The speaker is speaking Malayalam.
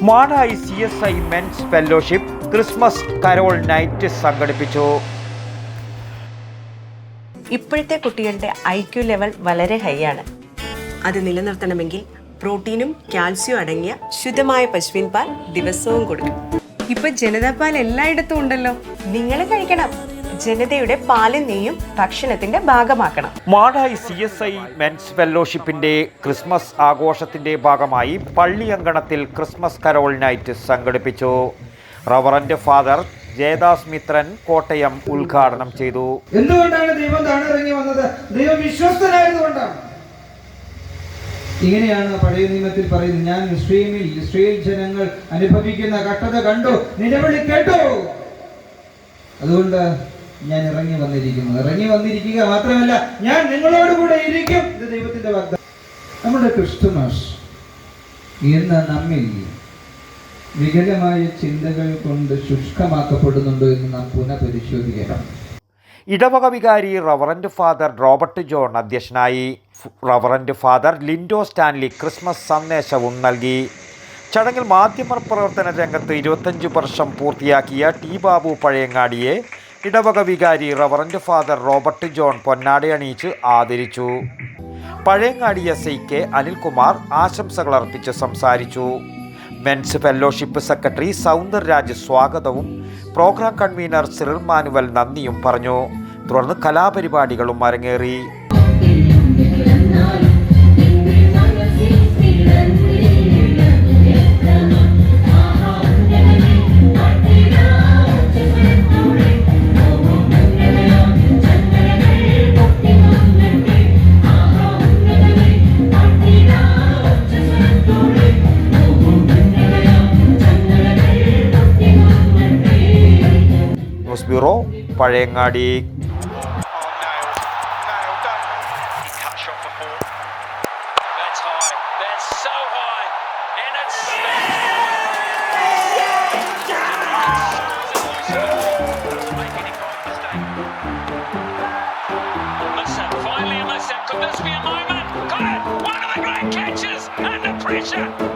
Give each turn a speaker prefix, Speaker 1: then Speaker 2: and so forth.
Speaker 1: Madayi C S I men's fellowship Christmas carol night സംഘടിപ്പിച്ചു.
Speaker 2: ഇപ്പോഴത്തെ കുട്ടികളുടെ ഐ ക്യു ലെവൽ വളരെ ഹൈ ആണ്. അത് നിലനിർത്തണമെങ്കിൽ പ്രോട്ടീനും കാൽസ്യവും അടങ്ങിയ ശുദ്ധമായ പശുവിൻ പാൽ ദിവസവും കൊടുക്കും ഇപ്പൊ ജനതാ പാൽ എല്ലായിടത്തും ഉണ്ടല്ലോ. നിങ്ങൾ കഴിക്കണം. ജനതയുടെ പാലും നെയ്യും ഭക്ഷണത്തിന്റെ ഭാഗമാക്കണം.
Speaker 1: Madayi C S I men's ഫെല്ലോഷിപ്പിന്റെ Christmas ആഘോഷത്തിന്റെ ഭാഗമായി പള്ളിയങ്കണത്തിൽ ക്രിസ്മസ് കരോൾ നൈറ്റ് സംഘടിപ്പിച്ചു. റവറന്റ് ഫാദർ ജയദാസ് മിത്രൻ കോട്ടയം ഉദ്ഘാടനം ചെയ്തു.
Speaker 3: എന്തുകൊണ്ടാണ് ദൈവം താണിറങ്ങി വന്നത്? ദൈവം വിശ്വസ്തനായതുകൊണ്ടാണ്. ഇങ്ങനെയാണ് പഴയ നിയമത്തിൽ പറയുന്നത്. ഞാൻ ഇസ്രയേലിൽ ഇസ്രയേൽ ജനങ്ങൾ അനുഭവിക്കുന്ന കട്ടത കണ്ടു നിലവിളി കേട്ടു. അതുകൊണ്ട് ഞാൻ ഇറങ്ങി വന്നിരിക്കുന്നു. ഇറങ്ങി വന്നിരിക്കുക മാത്രമല്ല ഞാൻ നിങ്ങളോട് കൂടെ ഇരിക്കും. ഇത് ദൈവത്തിന്റെ വാഗ്ദാനം. നമ്മുടെ ക്രിസ്തുമാസ് ഇന്ന് നമ്മിൽ വികലമായ ചിന്തകൾ കൊണ്ട് ശുഷ്കമാക്കപ്പെടുന്നുണ്ടോ എന്ന് നാം പുനഃപരിശോധിക്കണം.
Speaker 1: ഇടവക വികാരി റവറന്റ് ഫാദർ റോബർട്ട് ജോൺ അധ്യക്ഷനായി reverend father Lindo Stanley Christmas സന്ദേശവും നൽകി. ചടങ്ങിൽ മാധ്യമ പ്രവർത്തന രംഗത്ത് ഇരുപത്തഞ്ച് വർഷം പൂർത്തിയാക്കിയ ടി ബാബു പഴയങ്ങാടിയെ ഇടവക വികാരി റവറന്റ് ഫാദർ റോബർട്ട് ജോൺ പൊന്നാടയണിയിച്ച് ആദരിച്ചു. Pazhayangadi S I K Anilkumar ആശംസകൾ അർപ്പിച്ച് സംസാരിച്ചു. മെൻസ് ഫെല്ലോഷിപ്പ് സെക്രട്ടറി സൗന്ദർരാജ് സ്വാഗതവും പ്രോഗ്രാം കൺവീനർ സിറിൽ മാനുവൽ നന്ദിയും പറഞ്ഞു. തുടർന്ന് കലാപരിപാടികളും അരങ്ങേറി.
Speaker 4: Musa, finally a Musa. Could this be a moment? Got it! One of the great catches! Under pressure!